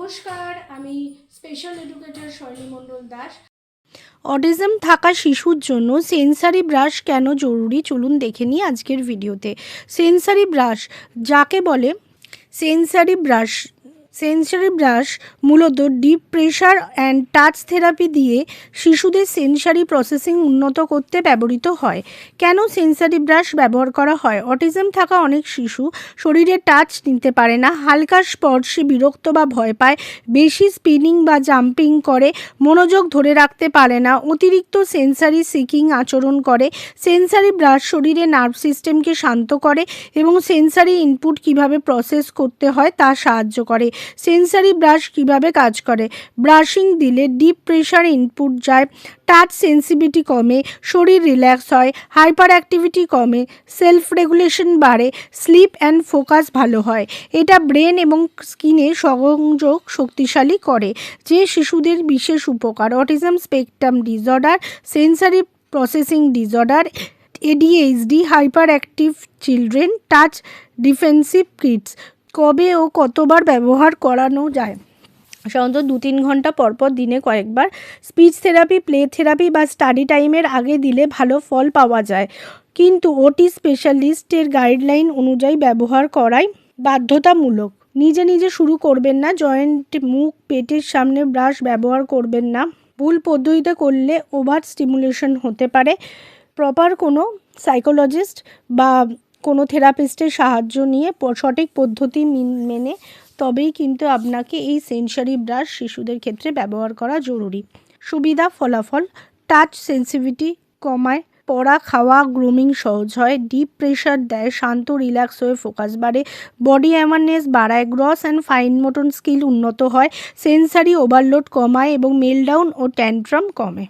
নমস্কার, আমি special educator শৈলী মণ্ডল দাস। অটিজম থাকা শিশুর জন্য সেন্সারি ব্রাশ কেন জরুরি? চলুন দেখে নিই আজকের ভিডিওতে সেন্সারি ব্রাশ যাকে বলে সেন্সারি ব্রাশ সেন্সারি ব্রাশ মূলত deep pressure and touch therapy দিয়ে শিশুদের সেন্সারি প্রসেসিং উন্নত করতে ব্যবহৃত হয়। কেন সেন্সারি ব্রাশ ব্যবহার করা হয়? অটিজম থাকা অনেক শিশু শরীরে টাচ নিতে পারে না, হালকা স্পর্শে বিরক্ত বা ভয় পায়, বেশি স্পিনিং বা জাম্পিং করে, মনোযোগ ধরে রাখতে পারে না, অতিরিক্ত সেন্সারি সিকিং আচরণ করে, সেন্সারি ব্রাশ শরীরে নার্ভ সিস্টেমকে শান্ত করে এবং সেন্সারি ইনপুট কীভাবে প্রসেস করতে হয় তা সাহায্য করে। সেন্সারি ব্রাশ কীভাবে কাজ করে? ব্রাশিং দিলে ডিপ প্রেশার ইনপুট যায়, টাচ সেন্সিভিটি কমে, শরীর রিল্যাক্স হয় হাইপার অ্যাক্টিভিটি কমে, সেলফ রেগুলেশন বাড়ে, স্লিপ অ্যান্ড ফোকাস ভালো হয়। এটা ব্রেন এবং স্কিনে সংযোগ শক্তিশালী করে, যে শিশুদের বিশেষ উপকার। Autism spectrum disorder, sensory processing disorder ADHD hyper active children, touch defensive kids কবে ও কতবার ব্যবহার করানো যায়? সাধারণত দু তিন ঘণ্টা পরপর দিনে কয়েকবার। স্পিচ থেরাপি, প্লে থেরাপি বা স্টাডি টাইমের আগে দিলে ভালো ফল পাওয়া যায়। কিন্তু ওটি স্পেশালিস্টের গাইডলাইন অনুযায়ী ব্যবহার করাই বাধ্যতামূলক। নিজে নিজে শুরু করবেন না, জয়েন্ট মুখ, পেটের সামনে ব্রাশ ব্যবহার করবেন না। ভুল পদ্ধতিতে করলে ওভার স্টিমুলেশন হতে পারে। প্রপার কোনো সাইকোলজিস্ট বা কোনো থেরাপিস্টের সাহায্য নিয়ে সঠিক পদ্ধতি মিন- তবেই কিন্তু আপনাকে এই সেন্সারি ব্রাশ শিশুদের ক্ষেত্রে ব্যবহার করা জরুরি। সুবিধা ফলাফল, টাচ সেন্সিভিটি কমায়, পড়া, খাওয়া, গ্রুমিং সহজ হয়, ডিপ প্রেশার দেয়, শান্ত, রিল্যাক্স হয়ে ফোকাস বাড়ে, বডি অ্যাওয়ারনেস বাড়ায়, gross and fine motor skill উন্নত হয়, সেন্সারি ওভারলোড কমায় এবং মেলডাউন ও ট্যান্ট্রাম কমে।